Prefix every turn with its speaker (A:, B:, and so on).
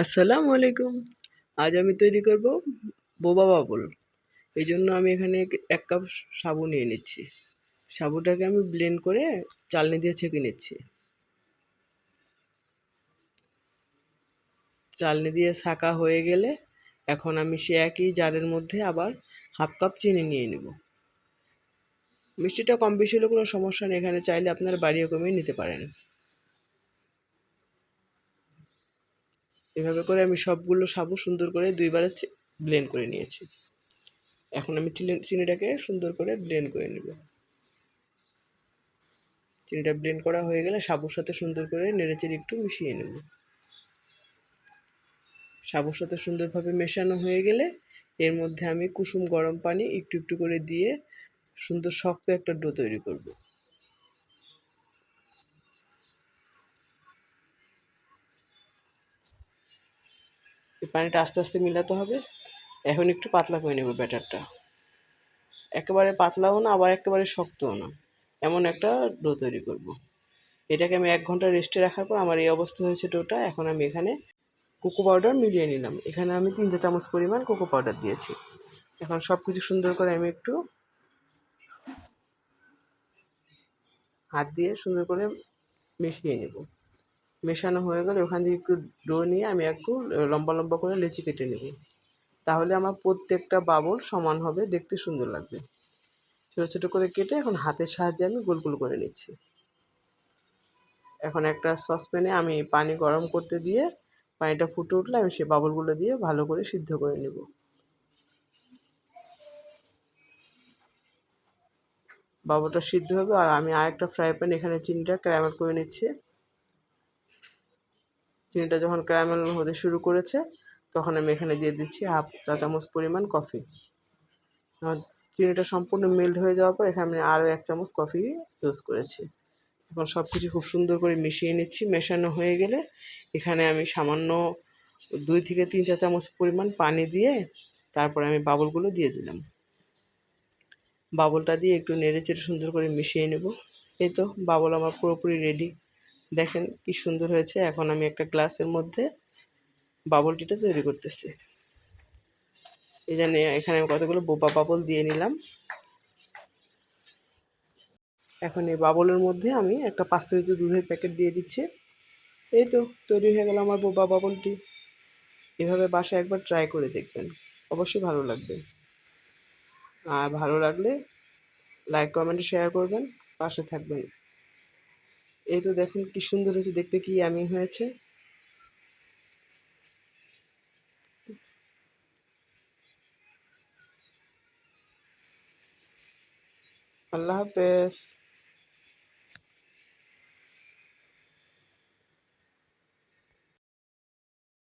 A: আসসালামু আলাইকুম। আজ আমি তৈরি করব বোবা বাবুল। এই জন্য আমি এখানে এক কাপ সাবু নিয়ে নিচ্ছি। সাবুটাকে আমি ব্লেন্ড করে চালনি দিয়ে ছেঁকে নিচ্ছি। চালনি দিয়ে ছাঁকা হয়ে গেলে এখন আমি সে একই জারের মধ্যে আবার হাফ কাপ চিনি নিয়ে নেব। মিষ্টিটা কম বেশি হলে কোনো সমস্যা নেই, এখানে চাইলে আপনারা বাড়িয়ে কমিয়ে নিতে পারেন। এভাবে করে আমি সবগুলো সাবু সুন্দর করে দুইবারে ব্লেন্ড করে নিয়েছি। এখন আমি চিনিটাকে সুন্দর করে ব্লেন্ড করে নেব। চিনিটা ব্লেন্ড করা হয়ে গেলে সাবুর সাথে সুন্দর করে নেড়েচেড়ে একটু মিশিয়ে নেব। সাবুর সাথে সুন্দরভাবে মেশানো হয়ে গেলে এর মধ্যে আমি কুসুম গরম পানি একটু একটু করে দিয়ে সুন্দর শক্ত একটা ডো তৈরি করব। এই পানিটা আস্তে আস্তে মিলাতে হবে। এখন একটু পাতলা করে নেব ব্যাটারটা। একেবারে পাতলাও না, আবার একেবারে শক্তও না। এমন একটা ডো তৈরি করব। এটাকে আমি এক ঘণ্টা রেস্টে রাখার পর আমার এই অবস্থা হয়েছে ডোটা। এখন আমি এখানে কোকো পাউডার মিলিয়ে নিলাম। এখানে আমি তিন চা চামচ পরিমাণ কোকো পাউডার দিয়েছি। এখন সব কিছু সুন্দর করে আমি একটু হাত দিয়ে সুন্দর করে মিশিয়ে নেব। মেশানো হয়ে গেলে, ওখান থেকে একটু ডো নিয়ে আমি একটু লম্বা লম্বা করে লেচি কেটে নেব। তাহলে আমার প্রত্যেকটা বাবল সমান হবে, দেখতে সুন্দর লাগবে। ছোটো ছোটো করে কেটে এখন হাতের সাহায্যে আমি গোল গোল করে নিচ্ছি। এখন একটা সসপ্যানে আমি পানি গরম করতে দিয়ে পানিটা ফুটে উঠলে আমি সেই বাবলগুলো দিয়ে ভালো করে সিদ্ধ করে নেব। বাবলটা সিদ্ধ হবে, আর আমি আরেকটা ফ্রাই প্যান এখানে চিনিটা ক্যারামেল করে নিচ্ছি। চিনিটা যখন ক্যারামেল হতে শুরু করেছে, তখন আমি এখানে দিয়ে দিচ্ছি হাফ চা চামচ পরিমাণ কফি চিনিটা সম্পূর্ণ মেল্ট হয়ে যাওয়ার পর এখানে আমি আরও এক চামচ কফি ইউজ করেছি। এখন সব কিছু খুব সুন্দর করে মিশিয়ে নিচ্ছি, মেশানো হয়ে গেলে এখানে আমি সামান্য দুই থেকে তিন চা চামচ পরিমাণ পানি দিয়ে তারপরে আমি বাবলগুলো দিয়ে দিলাম। বাবলটা দিয়ে একটু নেড়ে চেড়ে সুন্দর করে মিশিয়ে নেব। এই তো বাবল আমার পুরোপুরি রেডি দেখেন কি সুন্দর হয়েছে। এখন আমি একটা গ্লাসের মধ্যে বাবলটিটা তৈরি করতেছি। এই জন্য এখানে আমি কতগুলো বোবা বাবল দিয়ে নিলাম। এখন এই বাবলের মধ্যে আমি একটা পাঁচতরিত দুধের প্যাকেট দিয়ে দিচ্ছি। এই তো তৈরি হয়ে গেল আমার বোবা বাবলটি। এভাবে বাসায় একবার ট্রাই করে দেখবেন। অবশ্যই ভালো লাগবে। আর ভালো লাগলে লাইক, কমেন্ট, শেয়ার করবেন। পাশে থাকবেন। এই তো দেখুন কি সুন্দর হয়েছে দেখতে কি আমি হয়েছে। আল্লাহ হাফেজ।